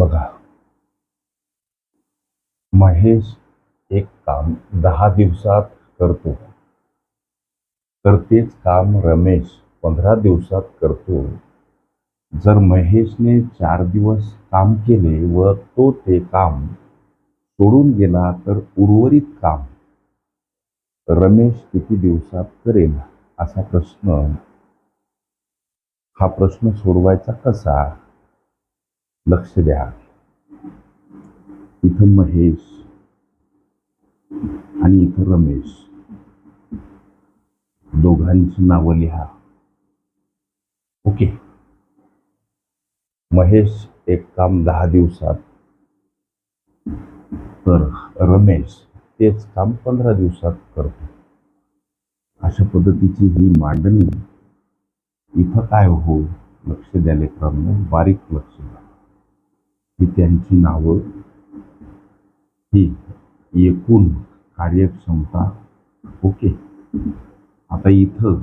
बघा. महेश एक काम दहा दिवसात करतो. तर तेच काम रमेश पंधरा दिवसात करतो. जर महेशने चार दिवस काम केले व तो ते काम सोडून गेला तर उर्वरित काम. रमेश किती दिवसात करेल असा प्रश्न? हा प्रश्न सोडवायचा कसा? लक्ष द्या. इथं महेश आणि इथं रमेश. दोघांची नावं लिहा. ओके. महेश एक काम दहा दिवसात. तर रमेश तेच काम पंधरा दिवसात करतो. अशा पद्धतीची ही मांडणी. इथं काय हो? लक्ष द्या लेकरांना. बारीक लक्ष. ही त्यांची नावं ही एकूण कार्यक्षमता ओके. आता इथं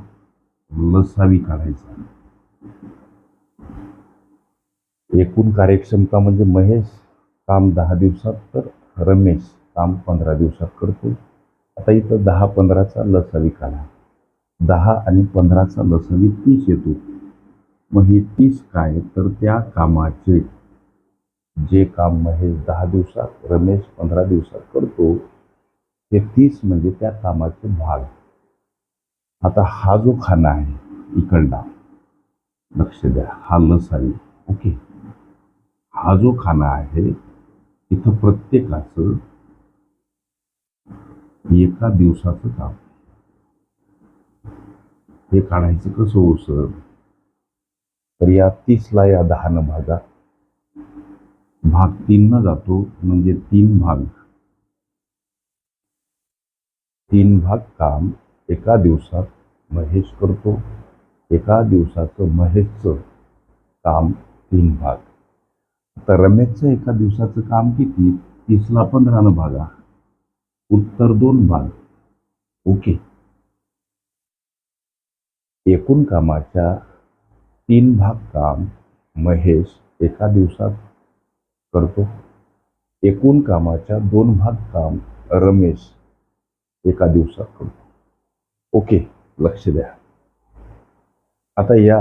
लसावी काढायचा एकूण कार्यक्षमता म्हणजे महेश काम दहा दिवसात तर रमेश काम पंधरा दिवसात करतो. आता इथं दहा पंधराचा लसावी काढा. दहा आणि पंधराचा लसावी तीस येतो. मग हे तीस काय? तर त्या कामाचे जे काम महेश दहा दिवसात रमेश पंधरा दिवसात करतो हे तीस म्हणजे त्या कामाचे भाग. आता हा जो खाना आहे इकडला लक्ष द्या हा लसावी ओके? हा जो खाना आहे इथं प्रत्येकाचं एका दिवसाचं काम. हे काढायचं कसं हो सर तर या तीसला या दहानं भागा भाग तीनला जातो म्हणजे तीन भाग. तीन भाग काम एका दिवसात महेश करतो एका दिवसाचं महेशचं काम तीन भाग. आता रमेशचं एका दिवसाचं काम किती? तीसला पंधरानं भागा. उत्तर दोन भाग. ओके. एकूण कामाच्या तीन भाग काम महेश एका दिवसात करतो. एकूण कामाच्या दोन भाग काम रमेश एका दिवसात करतो. ओके लक्ष द्या. आता या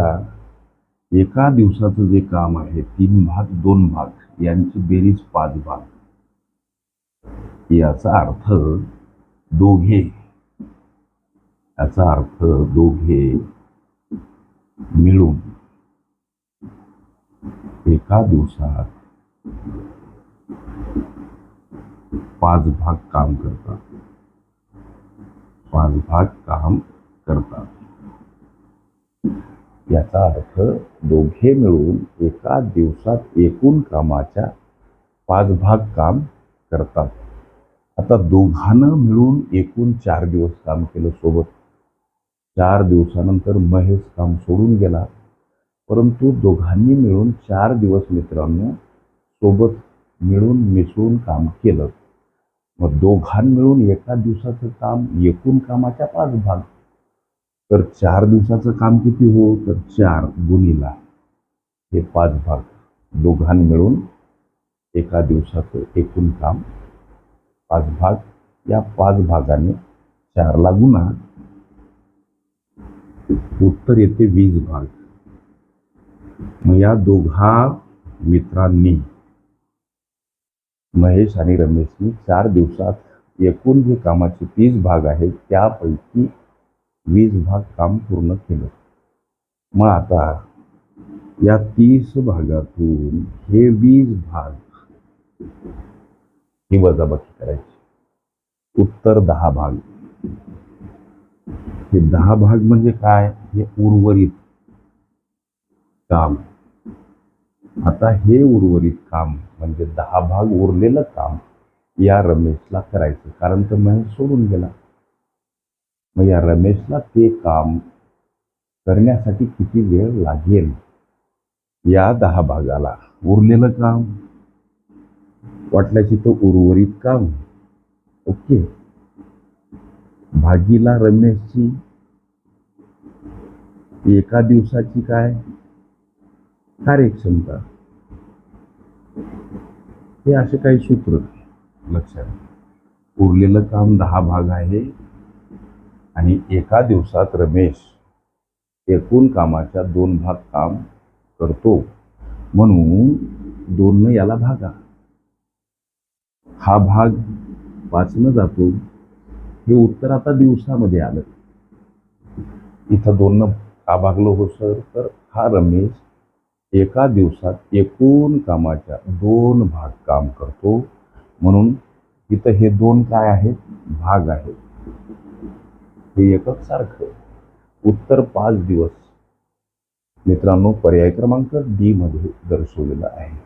एका दिवसाचं जे काम आहे तीन भाग दोन भाग यांची बेरीज पाच भाग. याचा अर्थ दोघे. याचा अर्थ दोघे मिळून एका दिवसात पाच भाग काम करतात. पाच भाग काम करतात. याचा अर्थ दोघे मिळून एका दिवसात एकूण कामाच्या पाच भाग काम करतात. आता दोघांनं मिळून एकूण चार दिवस काम केलं सोबत. चार दिवसानंतर महेश काम सोडून गेला. परंतु दोघांनी मिळून चार दिवस मित्रांनो सोबत मिळून मिसळून काम केलं. मग दोघां मिळून एका दिवसाचं काम एकूण कामाच्या पाच भाग. तर चार दिवसाचं काम किती हो? तर चार गुणीला हे पाच भाग. दोघां मिळून एका दिवसाचं एकूण काम पाच भाग. या पाच भागाने चारला गुणा. उत्तर येते वीस भाग. मग या दोघा मित्रांनी महेश आणि रमेशनी चार दिवसात एकूण जे कामाचे तीस भाग आहेत त्यापैकी वीस भाग काम पूर्ण केलं. मग आता या तीस भागातून हे वीस भाग ही वजाबाकी करायची. उत्तर दहा भाग. हे दहा भाग म्हणजे काय? हे उर्वरित काम. आता हे उर्वरित काम म्हणजे दहा भाग उरलेलं काम या रमेशला करायचं. कारण तर महेश सोडून गेला. मग या रमेशला ते काम करण्यासाठी किती वेळ लागेल? या दहा भागाला उरलेलं काम. वाटल्याची तो उर्वरित काम. ओके. भागीला रमेशची एका दिवसाची काय? कार्यक्षमता. हे असे काही सूत्र लक्षात. उरलेलं काम दहा भाग आहे आणि एका दिवसात रमेश एकूण कामाच्या दोन भाग काम करतो. म्हणून दोननं याला भागा. हा भाग वाचणं जातो. हे उत्तर आता दिवसामध्ये आलं. इथं दोननं का भागलो हो सर? तर हा रमेश एका दिवसात एकूण कामाच्या दोन भाग काम करतो. म्हणून इथं हे दोन काय आहेत? भाग आहेत. हे एकक सारखं उत्तर पाच दिवस. मित्रांनो पर्याय क्रमांक डी मध्ये दर्शवलेला आहे.